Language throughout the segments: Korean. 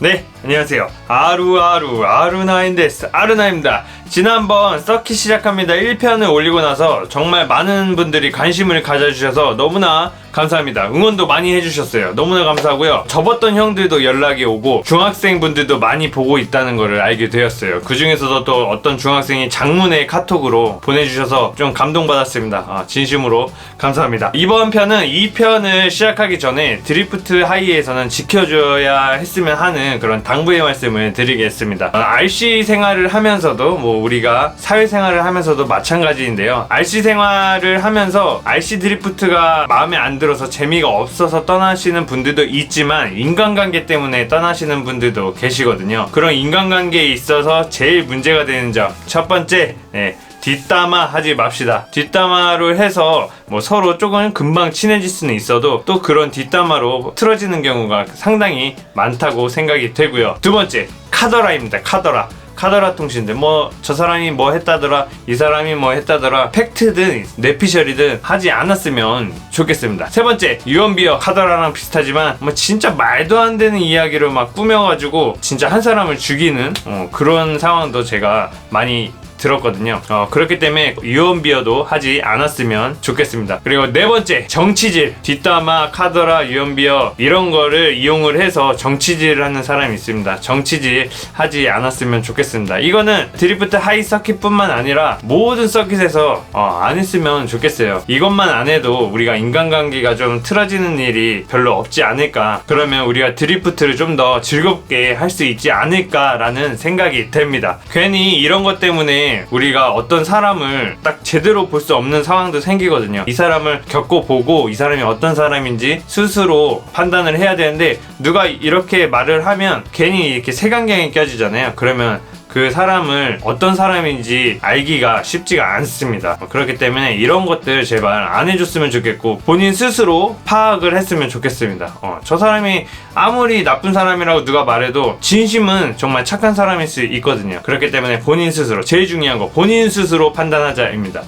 네, 안녕하세요. 아루아루 아루나인 데스 아루나입니다. 지난번 서킷 시작합니다 1편을 올리고 나서 정말 많은 분들이 관심을 가져주셔서 너무나 감사합니다. 응원도 많이 해주셨어요. 너무나 감사하고요. 접었던 형들도 연락이 오고 중학생분들도 많이 보고 있다는 것을 알게 되었어요. 그 중에서도 또 어떤 중학생이 장문의 카톡으로 보내주셔서 좀 감동받았습니다. 아, 진심으로 감사합니다. 이번 편은 2편을 시작하기 전에 드리프트 하이에서는 지켜줘야 했으면 하는 그런 당부의 말씀을 드리겠습니다. 어, RC 생활을 하면서도 뭐 우리가 사회 생활을 하면서도 마찬가지인데요. RC 생활을 하면서 RC 드리프트가 마음에 안 들어서 재미가 없어서 떠나시는 분들도 있지만 인간관계 때문에 떠나시는 분들도 계시거든요. 그런 인간관계에 있어서 제일 문제가 되는 점 첫 번째 네, 뒷담화 하지 맙시다. 뒷담화로 해서 뭐 서로 조금 금방 친해질 수는 있어도 또 그런 뒷담화로 틀어지는 경우가 상당히 많다고 생각이 되고요. 두 번째, 카더라입니다. 카더라. 카더라 통신들 뭐 저 사람이 뭐 했다더라 이 사람이 뭐 했다더라 팩트든 뇌피셜이든 하지 않았으면 좋겠습니다 세 번째 유언비어 카더라랑 비슷하지만 뭐 진짜 말도 안 되는 이야기를 막 꾸며가지고 진짜 한 사람을 죽이는 어, 그런 상황도 제가 많이 들었거든요. 어, 그렇기 때문에 유언비어도 하지 않았으면 좋겠습니다. 그리고 네 번째, 정치질. 뒷담화, 카더라, 유언비어 이런 거를 이용을 해서 정치질을 하는 사람이 있습니다. 정치질 하지 않았으면 좋겠습니다. 이거는 드리프트 하이 서킷뿐만 아니라 모든 서킷에서 어, 안 했으면 좋겠어요. 이것만 안 해도 우리가 인간관계가 좀 틀어지는 일이 별로 없지 않을까. 그러면 우리가 드리프트를 좀 더 즐겁게 할 수 있지 않을까라는 생각이 됩니다. 괜히 이런 것 때문에 우리가 어떤 사람을 딱 제대로 볼 수 없는 상황도 생기거든요. 이 사람을 겪어보고 이 사람이 어떤 사람인지 스스로 판단을 해야 되는데 누가 이렇게 말을 하면 괜히 이렇게 색안경이 껴지잖아요. 그러면 그 사람을 어떤 사람인지 알기가 쉽지가 않습니다. 그렇기 때문에 이런 것들 제발 안 해줬으면 좋겠고 본인 스스로 파악을 했으면 좋겠습니다. 어, 저 사람이 아무리 나쁜 사람이라고 누가 말해도 진심은 정말 착한 사람일 수 있거든요. 그렇기 때문에 본인 스스로 제일 중요한 거 본인 스스로 판단하자입니다.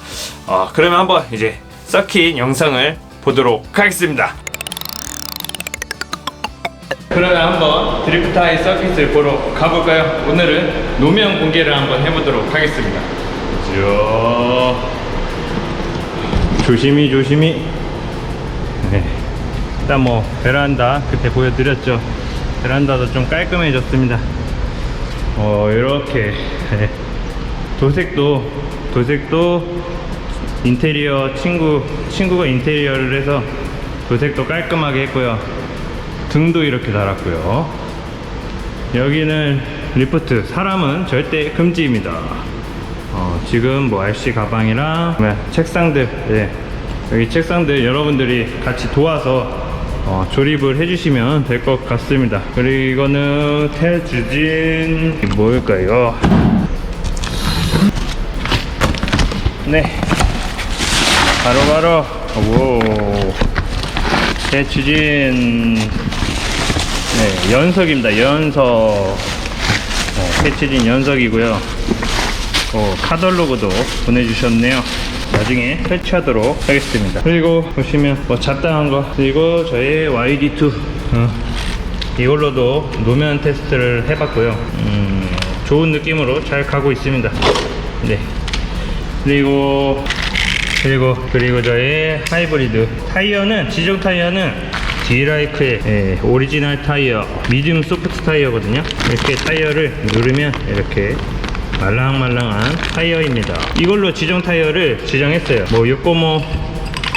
어, 그러면 한번 이제 서킷 영상을 보도록 하겠습니다. 그러면 한번 드리프트 하이 서킷을 보러 가볼까요? 오늘은 노면 공개를 한번 해보도록 하겠습니다. 자, 조심히 조심히. 네. 일단 뭐 베란다 그때 보여드렸죠. 베란다도 좀 깔끔해졌습니다. 어 이렇게 네. 도색도 도색도 인테리어 친구 친구가 인테리어를 해서 도색도 깔끔하게 했고요. 등도 이렇게 달았고요. 여기는 리프트 사람은 절대 금지입니다. 어, 지금 뭐 RC 가방이랑 네, 책상들 네. 여기 책상들 여러분들이 같이 도와서 어, 조립을 해주시면 될 것 같습니다. 그리고 이거는 태주진 뭘까요? 네, 바로바로 오 대추진 네, 연석입니다. 연석 네, 대추진 연석이고요. 어, 카달로그도 보내주셨네요. 나중에 설치하도록 하겠습니다. 그리고 보시면 뭐 잡다한 거 그리고 저의 YD2 어, 이걸로도 노면 테스트를 해봤고요. 음, 좋은 느낌으로 잘 가고 있습니다. 네. 그리고 그리고 그리고 저의 하이브리드 타이어는 지정 타이어는 디라이크의 예, 오리지널 타이어 미디움 소프트 타이어거든요. 이렇게 타이어를 누르면 이렇게 말랑말랑한 타이어입니다. 이걸로 지정 타이어를 지정했어요. 뭐695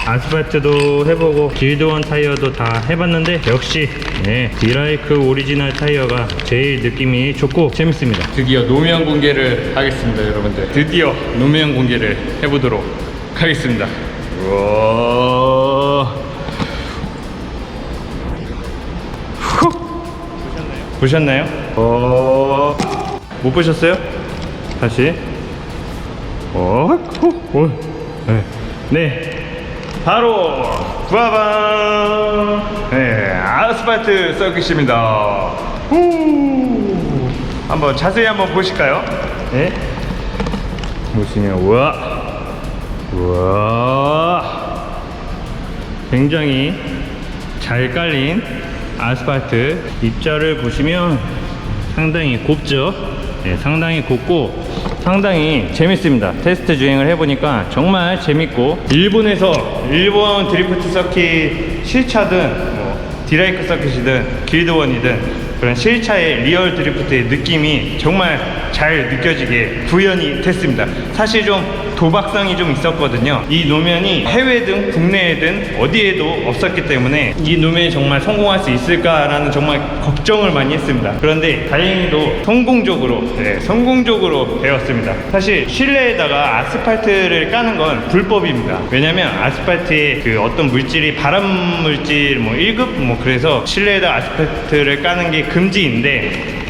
아스팔트도 해보고 길드원 타이어도 다 해봤는데 역시 네, 디라이크 오리지널 타이어가 제일 느낌이 좋고 재밌습니다. 드디어 노면 공개를 하겠습니다 여러분들. 드디어 노면 공개를 해보도록 하겠습니다. 우와 보셨나요? 어... 못 보셨어요? 다시 어, 후, 오, 네. 네, 바로 빠밤, 네, 아스팔트 서킷입니다. 후, 한번 자세히 한번 보실까요? 네, 보시면 우와, 우와, 굉장히 잘 깔린 아스팔트 입자를 보시면 상당히 곱죠. 네, 상당히 곱고 상당히 재밌습니다. 테스트 주행을 해보니까 정말 재밌고 일본에서 일본 드리프트 서킷 실차든 뭐 디라이크 서킷이든 길드원이든 그런 실차의 리얼 드리프트의 느낌이 정말 잘 느껴지게 구현이 됐습니다. 사실 좀 도박성이 좀 있었거든요. 이 노면이 해외든 국내에든 어디에도 없었기 때문에 이 노면이 정말 성공할 수 있을까라는 정말 걱정을 많이 했습니다. 그런데 다행히도 성공적으로 네, 성공적으로 되었습니다. 사실 실내에다가 아스팔트를 까는 건 불법입니다. 왜냐면 아스팔트에 그 어떤 물질이 발암 물질 뭐 1급 뭐 그래서 실내에다 아스팔트를 까는 게 금지인데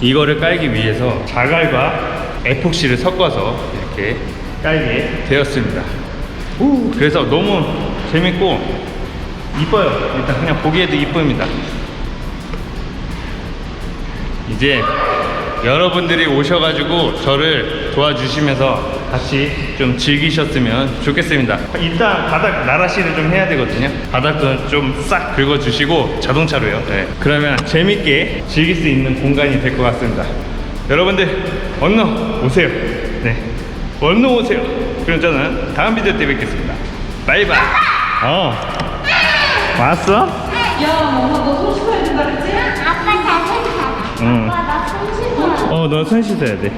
이거를 깔기 위해서 자갈과 에폭시를 섞어서 이렇게 깔게 되었습니다. 우, 그래서 너무 재밌고 이뻐요. 일단 그냥 보기에도 이쁩니다. 이제 여러분들이 오셔가지고 저를 도와주시면서 같이 좀 즐기셨으면 좋겠습니다. 일단 바닥 나라시를 좀 해야 되거든요. 바닥도 좀 싹 긁어주시고 자동차로요. 네. 그러면 재밌게 즐길 수 있는 공간이 될 것 같습니다. 여러분들 얼른 오세요. 네, 얼른 오세요. 그럼 저는 다음 비디오 때 뵙겠습니다. 바이바이. 어, 왔어? 야, 엄마 너손 씻어야 된다 그랬지? 아빠 잘 생각하다. 응. 아빠 나손 씻어. 어, 너 손 씻어야 돼.